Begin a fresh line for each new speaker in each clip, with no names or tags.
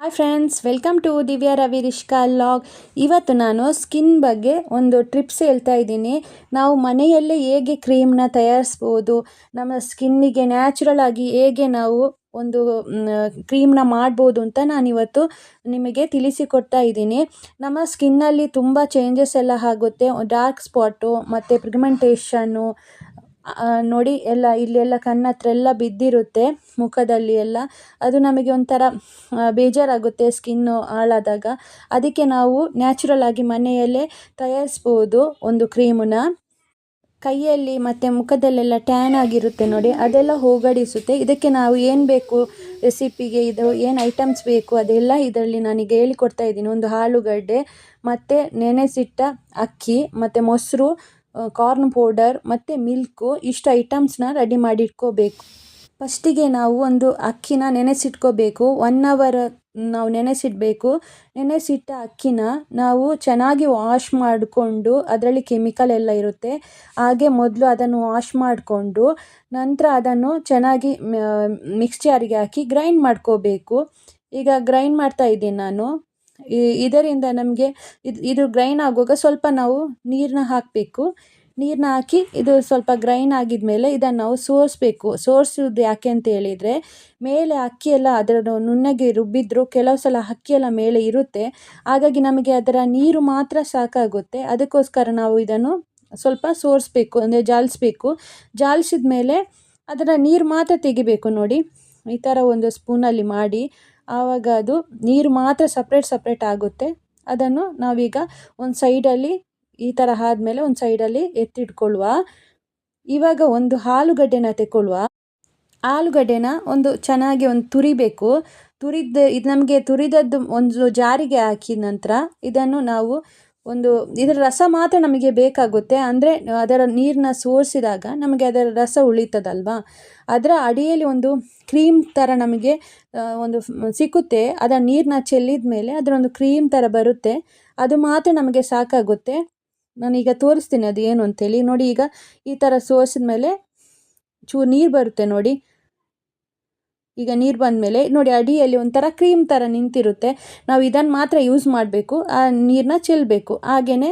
Hi friends welcome to Divya Ravi Rishka log ಇವತ್ತು ನಾನು skin ಬಗ್ಗೆ ಒಂದು ಟ್ರಿಪ್ಸ್ ಹೇಳ್ತಾ ಇದ್ದೀನಿ. ನಾವು ಮನೆಯಲ್ಲೇ ಹೇಗೆ ಕ್ರೀಮ್ನ ತಯಾರಿಸ್ಬೋದು, ನಮ್ಮ ಸ್ಕಿನ್ನಿಗೆ ನ್ಯಾಚುರಲ್ ಆಗಿ ಹೇಗೆ ನಾವು ಒಂದು ಕ್ರೀಮ್ನ ಮಾಡ್ಬೋದು ಅಂತ ನಾನಿವತ್ತು ನಿಮಗೆ ತಿಳಿಸಿಕೊಡ್ತಾ ಇದ್ದೀನಿ. ನಮ್ಮ ಸ್ಕಿನ್ನಲ್ಲಿ ತುಂಬ ಚೇಂಜಸ್ ಎಲ್ಲ ಆಗುತ್ತೆ. ಡಾರ್ಕ್ ಸ್ಪಾಟು ಮತ್ತು ಪಿಗ್ಮೆಂಟೇಷನ್ನು ನೋಡಿ, ಎಲ್ಲ, ಇಲ್ಲೆಲ್ಲ ಕಣ್ಣತ್ರ ಎಲ್ಲ ಬಿದ್ದಿರುತ್ತೆ ಮುಖದಲ್ಲಿ ಎಲ್ಲ. ಅದು ನಮಗೆ ಒಂಥರ ಬೇಜಾರಾಗುತ್ತೆ ಸ್ಕಿನ್ನು ಹಾಳಾದಾಗ. ಅದಕ್ಕೆ ನಾವು ನ್ಯಾಚುರಲ್ ಆಗಿ ಮನೆಯಲ್ಲೇ ತಯಾರಿಸ್ಬೋದು ಒಂದು ಕ್ರೀಮನ್ನ. ಕೈಯಲ್ಲಿ ಮತ್ತು ಮುಖದಲ್ಲೆಲ್ಲ ಟ್ಯಾನ್ ಆಗಿರುತ್ತೆ ನೋಡಿ, ಅದೆಲ್ಲ ಹೋಗಡಿಸುತ್ತೆ. ಇದಕ್ಕೆ ನಾವು ಏನು ಬೇಕು, ರೆಸಿಪಿಗೆ ಇದು, ಏನು ಐಟಮ್ಸ್ ಬೇಕು, ಅದೆಲ್ಲ ಇದರಲ್ಲಿ ನನಗೆ ಹೇಳಿಕೊಡ್ತಾ ಇದ್ದೀನಿ. ಒಂದು ಆಲೂಗಡ್ಡೆ, ಮತ್ತು ನೆನೆಸಿಟ್ಟ ಅಕ್ಕಿ, ಮತ್ತು ಮೊಸರು ಕಾರ್ನ್ ಪೌಡರ್ ಮತ್ತು ಮಿಲ್ಕು ಇಷ್ಟು ಐಟಮ್ಸ್ನ ರೆಡಿ ಮಾಡಿ ಇಟ್ಕೋಬೇಕು ಫಸ್ಟಿಗೆ ನಾವು ಒಂದು ಅಕ್ಕಿನ ನೆನೆಸಿಟ್ಕೋಬೇಕು. ಒನ್ ಅವರ್ ನಾವು ನೆನೆಸಿಡಬೇಕು. ನೆನೆಸಿಟ್ಟ ಅಕ್ಕಿನ ನಾವು ಚೆನ್ನಾಗಿ ವಾಶ್ ಮಾಡಿಕೊಂಡು ಅದರಲ್ಲಿ ಕೆಮಿಕಲ್ ಎಲ್ಲ ಇರುತ್ತೆ. ಹಾಗೆ ಮೊದಲು ಅದನ್ನು ವಾಶ್ ಮಾಡಿಕೊಂಡು ನಂತರ ಅದನ್ನು ಚೆನ್ನಾಗಿ ಮಿಕ್ಸ್ಚರ್ಗೆ ಹಾಕಿ ಗ್ರೈಂಡ್ ಮಾಡ್ಕೋಬೇಕು. ಈಗ ಗ್ರೈಂಡ್ ಮಾಡ್ತಾ ಇದ್ದೀನಿ ನಾನು. ಇದರಿಂದ ನಮಗೆ ಇದು ಗ್ರೈಂಡ್ ಆಗುವಾಗ ಸ್ವಲ್ಪ ನಾವು ನೀರನ್ನ ಹಾಕಬೇಕು. ನೀರನ್ನ ಹಾಕಿ ಇದು ಸ್ವಲ್ಪ ಗ್ರೈಂಡ್ ಆಗಿದ ಮೇಲೆ ಇದನ್ನು ನಾವು ಸೋರಿಸ್ಬೇಕು. ಸೋರ್ಸೋದು ಯಾಕೆ ಅಂತ ಹೇಳಿದರೆ, ಮೇಲೆ ಅಕ್ಕಿ ಎಲ್ಲ ಅದರ ನುಣ್ಣಗೆ ರುಬ್ಬಿದ್ರು, ಕೆಲವು ಸಲ ಅಕ್ಕಿ ಎಲ್ಲ ಮೇಲೆ ಇರುತ್ತೆ. ಹಾಗಾಗಿ ನಮಗೆ ಅದರ ನೀರು ಮಾತ್ರ ಸಾಕಾಗುತ್ತೆ. ಅದಕ್ಕೋಸ್ಕರ ನಾವು ಇದನ್ನು ಸ್ವಲ್ಪ ಸೋರಿಸ್ಬೇಕು, ಅಂದರೆ ಜಾಲಿಸ್ಬೇಕು. ಜಾಲಿಸಿದ ಮೇಲೆ ಅದರ ನೀರು ಮಾತ್ರ ತೆಗಿಬೇಕು ನೋಡಿ. ಈ ಥರ ಒಂದು ಸ್ಪೂನಲ್ಲಿ ಮಾಡಿ. ಆವಾಗ ಅದು ನೀರು ಮಾತ್ರ ಸಪ್ರೇಟ್ ಸಪ್ರೇಟ್ ಆಗುತ್ತೆ. ಅದನ್ನು ನಾವೀಗ ಒಂದು ಸೈಡಲ್ಲಿ ಈ ಥರ ಆದಮೇಲೆ ಒಂದು ಸೈಡಲ್ಲಿ ಎತ್ತಿಟ್ಕೊಳ್ಳುವ ಇವಾಗ ಒಂದು ಆಲೂಗಡ್ಡೆನ ತೆಕ್ಕೊಳ್ಳುವ ಆಲೂಗಡ್ಡೆನ ಒಂದು ಚೆನ್ನಾಗಿ ಒಂದು ತುರಿಬೇಕು. ತುರಿದ, ಇದು ನಮಗೆ ತುರಿದದ್ದು ಒಂದು ಜಾರಿಗೆ ಹಾಕಿದ ನಂತರ ಇದನ್ನು ನಾವು ಒಂದು ಇದರ ರಸ ಮಾತ್ರ ನಮಗೆ ಬೇಕಾಗುತ್ತೆ. ಅಂದರೆ ಅದರ ನೀರನ್ನ ಸೋರಿಸಿದಾಗ ನಮಗೆ ಅದರ ರಸ ಉಳಿತದಲ್ವಾ? ಅದರ ಅಡಿಯಲ್ಲಿ ಒಂದು ಕ್ರೀಮ್ ಥರ ನಮಗೆ ಒಂದು ಸಿಕ್ಕುತ್ತೆ. ಅದರ ನೀರನ್ನ ಚೆಲ್ಲಿದ ಮೇಲೆ ಅದರೊಂದು ಕ್ರೀಮ್ ಥರ ಬರುತ್ತೆ. ಅದು ಮಾತ್ರ ನಮಗೆ ಸಾಕಾಗುತ್ತೆ. ನಾನೀಗ ತೋರಿಸ್ತೀನಿ ಅದು ಏನು ಅಂತೇಳಿ. ನೋಡಿ ಈಗ ಈ ಥರ ಸೋಸಿದ ಮೇಲೆ ಚೂರು ನೀರು ಬರುತ್ತೆ ನೋಡಿ. ಈಗ ನೀರು ಬಂದಮೇಲೆ ನೋಡಿ ಅಡಿಯಲ್ಲಿ ಒಂಥರ ಕ್ರೀಮ್ ಥರ ನಿಂತಿರುತ್ತೆ. ನಾವು ಇದನ್ನು ಮಾತ್ರ ಯೂಸ್ ಮಾಡಬೇಕು. ಆ ನೀರನ್ನ ಚೆಲ್ಲಬೇಕು ಹಾಗೆಯೇ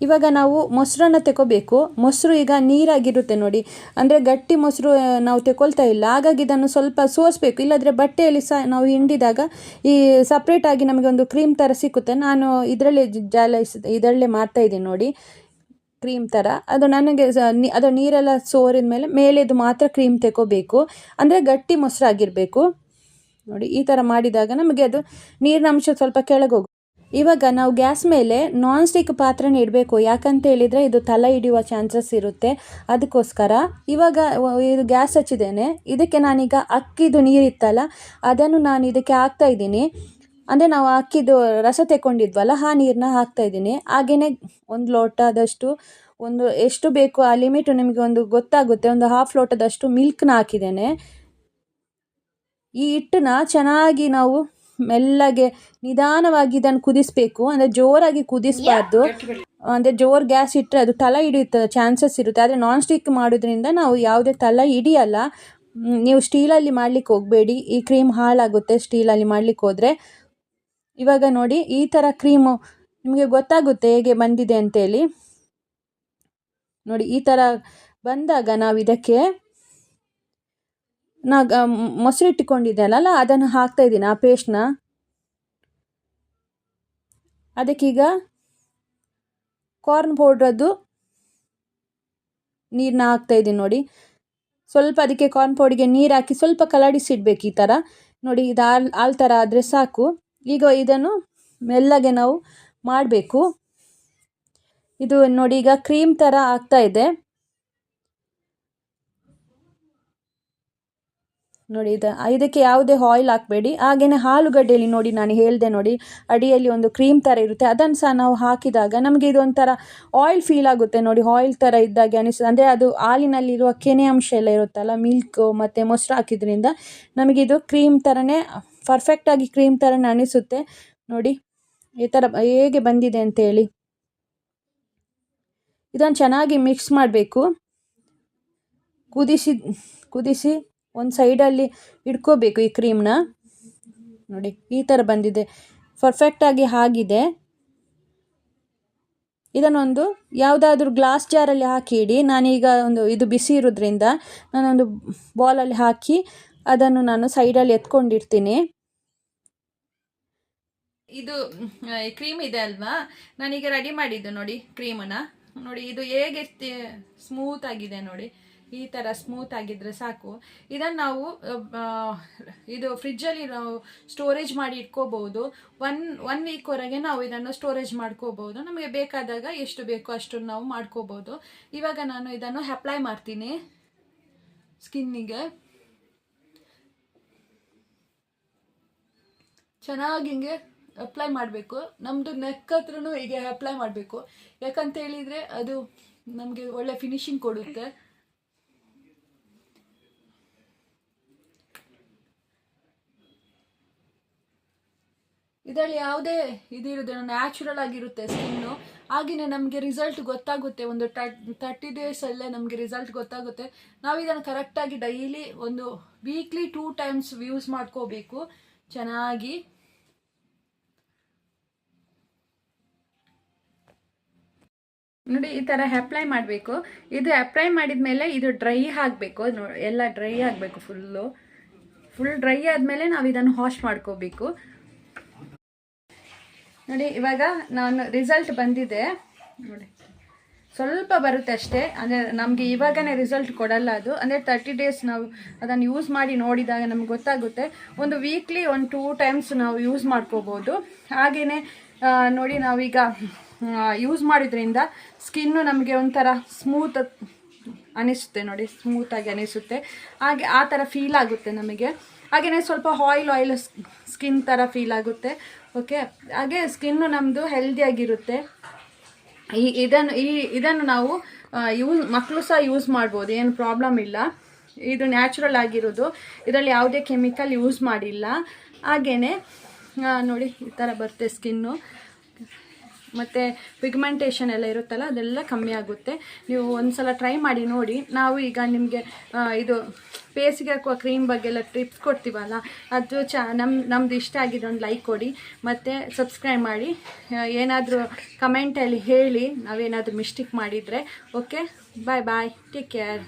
ಇವಾಗ ನಾವು ಮೊಸರನ್ನ ತೆಕೋಬೇಕು. ಮೊಸರು ಈಗ ನೀರಾಗಿರುತ್ತೆ ನೋಡಿ. ಅಂದರೆ ಗಟ್ಟಿ ಮೊಸರು ನಾವು ತೆಕೊಳ್ತಾ ಇಲ್ಲ. ಹಾಗಾಗಿ ಇದನ್ನು ಸ್ವಲ್ಪ ಸೋಸಬೇಕು. ಇಲ್ಲಾಂದರೆ ಬಟ್ಟೆಯಲ್ಲಿ ಸಹ ನಾವು ಹಿಂಡಿದಾಗ ಈ ಸಪ್ರೇಟಾಗಿ ನಮಗೆ ಒಂದು ಕ್ರೀಮ್ ಥರ ಸಿಕ್ಕುತ್ತೆ. ನಾನು ಇದರಲ್ಲೇ ಜಾಲ ಇದರಲ್ಲೇ ಮಾಡ್ತಾಯಿದ್ದೀನಿ ನೋಡಿ. ಕ್ರೀಮ್ ಥರ ಅದು ನನಗೆ ಅದು ನೀರೆಲ್ಲ ಸೋರಿದ ಮೇಲೆ ಮೇಲೆದು ಮಾತ್ರ ಕ್ರೀಮ್ ತೆಕೋಬೇಕು. ಅಂದರೆ ಗಟ್ಟಿ ಮೊಸರಾಗಿರಬೇಕು ನೋಡಿ, ಈ ಥರ ಮಾಡಿದಾಗ ನಮಗೆ ಅದು ನೀರಿನ ಅಂಶ ಸ್ವಲ್ಪ ಕೆಳಗೆ ಹೋಗುತ್ತೆ ಇವಾಗ ನಾವು ಗ್ಯಾಸ್ ಮೇಲೆ ನಾನ್ ಸ್ಟಿಕ್ ಪಾತ್ರೆನ ಇಡಬೇಕು. ಯಾಕಂತ ಹೇಳಿದರೆ ಇದು ತಲೆ ಹಿಡಿಯುವ ಚಾನ್ಸಸ್ ಇರುತ್ತೆ. ಅದಕ್ಕೋಸ್ಕರ ಇವಾಗ ಇದು ಗ್ಯಾಸ್ ಹಚ್ಚಿದ್ದೇನೆ. ಇದಕ್ಕೆ ನಾನೀಗ ಅಕ್ಕಿದು ನೀರಿತ್ತಲ್ಲ, ಅದನ್ನು ನಾನು ಇದಕ್ಕೆ ಹಾಕ್ತಾ ಇದ್ದೀನಿ. ಅಂದರೆ ನಾವು ಅಕ್ಕಿದು ರಸ ತೆಕ್ಕೊಂಡಿದ್ವಲ್ಲ ಆ ನೀರನ್ನ ಹಾಕ್ತಾ ಇದ್ದೀನಿ. ಹಾಗೆಯೇ ಒಂದು ಲೋಟದಷ್ಟು ಒಂದು ಎಷ್ಟು ಬೇಕು ಆ ಲಿಮಿಟು ನಿಮಗೆ ಒಂದು ಗೊತ್ತಾಗುತ್ತೆ. ಒಂದು ಹಾಫ್ ಲೋಟದಷ್ಟು ಮಿಲ್ಕ್ನ ಹಾಕಿದ್ದೇನೆ. ಈ ಹಿಟ್ಟನ್ನ ಚೆನ್ನಾಗಿ ನಾವು ಮೆಲ್ಲಗೆ ನಿಧಾನವಾಗಿ ಇದನ್ನು ಕುದಿಸ್ಬೇಕು. ಅಂದರೆ ಜೋರಾಗಿ ಕುದಿಸಬಾರ್ದು. ಅಂದರೆ ಜೋರು ಗ್ಯಾಸ್ ಇಟ್ಟರೆ ಅದು ತಲೆ ಹಿಡಿಯುತ್ತೆ ಚಾನ್ಸಸ್ ಇರುತ್ತೆ. ಆದರೆ ನಾನ್ ಸ್ಟಿಕ್ ಮಾಡೋದ್ರಿಂದ ನಾವು ಯಾವುದೇ ತಲೆ ಹಿಡಿಯಲ್ಲ. ನೀವು ಸ್ಟೀಲಲ್ಲಿ ಮಾಡ್ಲಿಕ್ಕೆ ಹೋಗಬೇಡಿ. ಈ ಕ್ರೀಮ್ ಹಾಳಾಗುತ್ತೆ ಸ್ಟೀಲಲ್ಲಿ ಮಾಡ್ಲಿಕ್ಕೆ ಹೋದರೆ. ಇವಾಗ ನೋಡಿ ಈ ಥರ ಕ್ರೀಮು ನಿಮಗೆ ಗೊತ್ತಾಗುತ್ತೆ ಹೇಗೆ ಬಂದಿದೆ ಅಂತೇಳಿ. ನೋಡಿ ಈ ಥರ ಬಂದಾಗ ನಾವು ಇದಕ್ಕೆ ನಾ ಮೊಸರು ಇಟ್ಟುಕೊಂಡಿದ್ದೆನಲ್ಲ ಅದನ್ನು ಇದ್ದೀನಿ, ಆ ಪೇಸ್ಟ್ನ ಅದಕ್ಕೀಗ ಕಾರ್ನ್ ಪೌಡ್ರದ್ದು ನೀರನ್ನ ಹಾಕ್ತಾಯಿದ್ದೀನಿ ನೋಡಿ. ಸ್ವಲ್ಪ ಅದಕ್ಕೆ ಕಾರ್ನ್ ಪೌಡಿಗೆ ನೀರು ಹಾಕಿ ಸ್ವಲ್ಪ ಕಲಡಿಸಿಡ್ಬೇಕು ಈ ಥರ ನೋಡಿ ಇದು ಆಲ್ ಆಲ್ ಥರ ಆದರೆ ಸಾಕು. ಈಗ ಇದನ್ನು ಮೆಲ್ಲಗೆ ನಾವು ಮಾಡಬೇಕು. ಇದು ನೋಡಿ ಈಗ ಕ್ರೀಮ್ ಥರ ಆಗ್ತಾ ಇದೆ. ನೋಡಿ ಇದು, ಇದಕ್ಕೆ ಯಾವುದೇ ಆಯಿಲ್ ಹಾಕಬೇಡಿ. ಹಾಗೆಯೇ ಆಲೂಗಡ್ಡೆಯಲ್ಲಿ ನೋಡಿ ನಾನು ಹೇಳಿದೆ ನೋಡಿ, ಅಡಿಯಲ್ಲಿ ಒಂದು ಕ್ರೀಮ್ ಥರ ಇರುತ್ತೆ. ಅದನ್ನು ಸಹ ನಾವು ಹಾಕಿದಾಗ ನಮಗೆ ಇದೊಂಥರ ಆಯಿಲ್ ಫೀಲ್ ಆಗುತ್ತೆ ನೋಡಿ. ಆಯಿಲ್ ಥರ ಇದ್ದಾಗೆ ಅನಿಸ್ತದೆ ಅಂದರೆ ಅದು ಹಾಲಿನಲ್ಲಿರುವ ಕೆನೆ ಅಂಶ ಎಲ್ಲ ಇರುತ್ತಲ್ಲ ಮಿಲ್ಕು ಮತ್ತು ಮೊಸರು ಹಾಕಿದ್ರಿಂದ ನಮಗಿದು ಕ್ರೀಮ್ ಥರನೇ ಪರ್ಫೆಕ್ಟಾಗಿ ಕ್ರೀಮ್ ಥರನೇ ಅನಿಸುತ್ತೆ ನೋಡಿ, ಈ ಥರ ಹೇಗೆ ಬಂದಿದೆ ಅಂತೇಳಿ ಇದನ್ನು ಚೆನ್ನಾಗಿ ಮಿಕ್ಸ್ ಮಾಡಬೇಕು. ಕುದಿಸಿ ಕುದಿಸಿ ಒಂದು ಸೈಡಲ್ಲಿ ಇಟ್ಕೋಬೇಕು ಈ ಕ್ರೀಮ್ನ ನೋಡಿ, ಈ ಥರ ಬಂದಿದೆ. ಪರ್ಫೆಕ್ಟಾಗಿ ಆಗಿದೆ. ಇದನ್ನೊಂದು ಯಾವುದಾದ್ರೂ ಗ್ಲಾಸ್ ಜಾರಲ್ಲಿ ಹಾಕಿ ಇಡಿ. ನಾನೀಗ ಒಂದು ಇದು ಬಿಸಿ ಇರೋದ್ರಿಂದ ನಾನೊಂದು ಬಾಲಲ್ಲಿ ಹಾಕಿ ಅದನ್ನು ನಾನು ಸೈಡಲ್ಲಿ ಎತ್ಕೊಂಡಿರ್ತೀನಿ. ಇದು ಕ್ರೀಮ್ ಇದೆ ಅಲ್ವಾ? ನಾನೀಗ ರೆಡಿ ಮಾಡಿದ್ದು ನೋಡಿ ಕ್ರೀಮನ್ನು ನೋಡಿ, ಇದು ಹೇಗೆ ಸ್ಮೂತ್ ಆಗಿದೆ ನೋಡಿ. ಈ ಥರ ಸ್ಮೂತ್ ಆಗಿದ್ರೆ ಸಾಕು. ಇದನ್ನು ನಾವು ಇದು ಫ್ರಿಜ್ಜಲ್ಲಿ ನಾವು ಸ್ಟೋರೇಜ್ ಮಾಡಿ ಇಟ್ಕೋಬಹುದು. ಒನ್ ಒನ್ ವೀಕ್ವರೆಗೆ ನಾವು ಇದನ್ನು ಸ್ಟೋರೇಜ್ ಮಾಡ್ಕೋಬಹುದು. ನಮಗೆ ಬೇಕಾದಾಗ ಎಷ್ಟು ಬೇಕೋ ಅಷ್ಟು ನಾವು ಮಾಡ್ಕೋಬಹುದು. ಇವಾಗ ನಾನು ಇದನ್ನು ಅಪ್ಲೈ ಮಾಡ್ತೀನಿ. ಸ್ಕಿನ್ನಿಗೆ ಚೆನ್ನಾಗಿ ಹಿಂಗೆ ಅಪ್ಲೈ ಮಾಡಬೇಕು. ನಮ್ಮದು ನೆಕ್ ಹತ್ರನೂ ಹೀಗೆ ಅಪ್ಲೈ ಮಾಡಬೇಕು. ಯಾಕಂತ ಹೇಳಿದರೆ ಅದು ನಮಗೆ ಒಳ್ಳೆ ಫಿನಿಶಿಂಗ್ ಕೊಡುತ್ತೆ. ಇದರಲ್ಲಿ ಯಾವುದೇ ಇದಿರೋದಿಲ್ಲ ನ್ಯಾಚುರಲ್ ಆಗಿರುತ್ತೆ ಸ್ಕಿನ್ನು ಹಾಗೆಯೇ ನಮಗೆ ರಿಸಲ್ಟ್ ಗೊತ್ತಾಗುತ್ತೆ. ಒಂದು ತರ್ಟಿ ಡೇಸಲ್ಲೇ ನಮಗೆ ರಿಸಲ್ಟ್ ಗೊತ್ತಾಗುತ್ತೆ. ನಾವು ಇದನ್ನು ಕರೆಕ್ಟಾಗಿ ಡೈಲಿ ಒಂದು ವೀಕ್ಲಿ ಟೂ ಟೈಮ್ಸ್ ಯೂಸ್ ಮಾಡ್ಕೋಬೇಕು. ಚೆನ್ನಾಗಿ. ನೋಡಿ, ಈ ಥರ ಅಪ್ಲೈ ಮಾಡಬೇಕು. ಇದು ಅಪ್ಲೈ ಮಾಡಿದ ಮೇಲೆ ಇದು ಡ್ರೈ ಆಗಬೇಕು. ಎಲ್ಲ ಡ್ರೈ ಆಗಬೇಕು ಫುಲ್ಲು ಫುಲ್ ಡ್ರೈ ಆದಮೇಲೆ ನಾವು ಇದನ್ನು ವಾಶ್ ಮಾಡ್ಕೋಬೇಕು. ನೋಡಿ, ಇವಾಗ ನಾನು ರಿಸಲ್ಟ್ ಬಂದಿದೆ. ನೋಡಿ, ಸ್ವಲ್ಪ ಬರುತ್ತೆ ಅಷ್ಟೇ. ಅಂದರೆ ನಮಗೆ ಇವಾಗನೇ ರಿಸಲ್ಟ್ ಕೊಡಲ್ಲ ಅದು. ಅಂದರೆ ತರ್ಟಿ ಡೇಸ್ ನಾವು ಅದನ್ನು ಯೂಸ್ ಮಾಡಿ ನೋಡಿದಾಗ ನಮ್ಗೆ ಗೊತ್ತಾಗುತ್ತೆ. ಒಂದು ವೀಕ್ಲಿ ಒಂದು ಟೂ ಟೈಮ್ಸ್ ನಾವು ಯೂಸ್ ಮಾಡ್ಕೋಬೋದು. ಹಾಗೆಯೇ ನೋಡಿ ನಾವೀಗ ಯೂಸ್ ಮಾಡಿದ್ರಿಂದ ಸ್ಕಿನ್ನು ನಮಗೆ ಒಂಥರ ಸ್ಮೂತ್ ಅನಿಸುತ್ತೆ ನೋಡಿ ಸ್ಮೂತಾಗಿ ಅನಿಸುತ್ತೆ. ಹಾಗೆ ಆ ಥರ ಫೀಲ್ ಆಗುತ್ತೆ ನಮಗೆ. ಹಾಗೆಯೇ ಸ್ವಲ್ಪ ಆಯಿಲ್ ಆಯಿಲ್ ಸ್ಕಿನ್ ಥರ ಫೀಲ್ ಆಗುತ್ತೆ. ಓಕೆ ಹಾಗೆ ಸ್ಕಿನ್ನು ನಮ್ಮದು ಹೆಲ್ದಿಯಾಗಿರುತ್ತೆ ಈ ಇದನ್ನು ಈ, ಇದನ್ನು ನಾವು ಯೂಸ್ ಮಕ್ಕಳು ಸಹ ಯೂಸ್ ಮಾಡ್ಬೋದು, ಏನು ಪ್ರಾಬ್ಲಮ್ ಇಲ್ಲ. ಇದು ನ್ಯಾಚುರಲ್ ಆಗಿರೋದು. ಇದರಲ್ಲಿ ಯಾವುದೇ ಕೆಮಿಕಲ್ ಯೂಸ್ ಮಾಡಿಲ್ಲ. ಹಾಗೆಯೇ ನೋಡಿ, ಈ ಥರ ಬರುತ್ತೆ ಸ್ಕಿನ್ನು ಮತ್ತು ಪಿಗ್ಮೆಂಟೇಷನ್ ಎಲ್ಲ ಇರುತ್ತಲ್ಲ, ಅದೆಲ್ಲ ಕಮ್ಮಿ ಆಗುತ್ತೆ. ನೀವು ಒಂದ್ಸಲ ಟ್ರೈ ಮಾಡಿ ನೋಡಿ. ನಾವು ಈಗ ನಿಮಗೆ ಇದು ಫೇಸ್ಗೆ ಹಾಕುವ ಕ್ರೀಮ್ ಬಗ್ಗೆ ಎಲ್ಲ ಟಿಪ್ಸ್ ಕೊಡ್ತೀವಲ್ಲ, ಅದು ಚ ನಮ್ಮ ನಮ್ದು ಇಷ್ಟ ಆಗಿದೆ ಒಂದು ಲೈಕ್ ಕೊಡಿ. ಮತ್ತು ಸಬ್ಸ್ಕ್ರೈಬ್ ಮಾಡಿ. ಏನಾದರೂ ಕಮೆಂಟಲ್ಲಿ ಹೇಳಿ, ನಾವೇನಾದರೂ ಮಿಸ್ಟೇಕ್ ಮಾಡಿದರೆ okay bye bye take care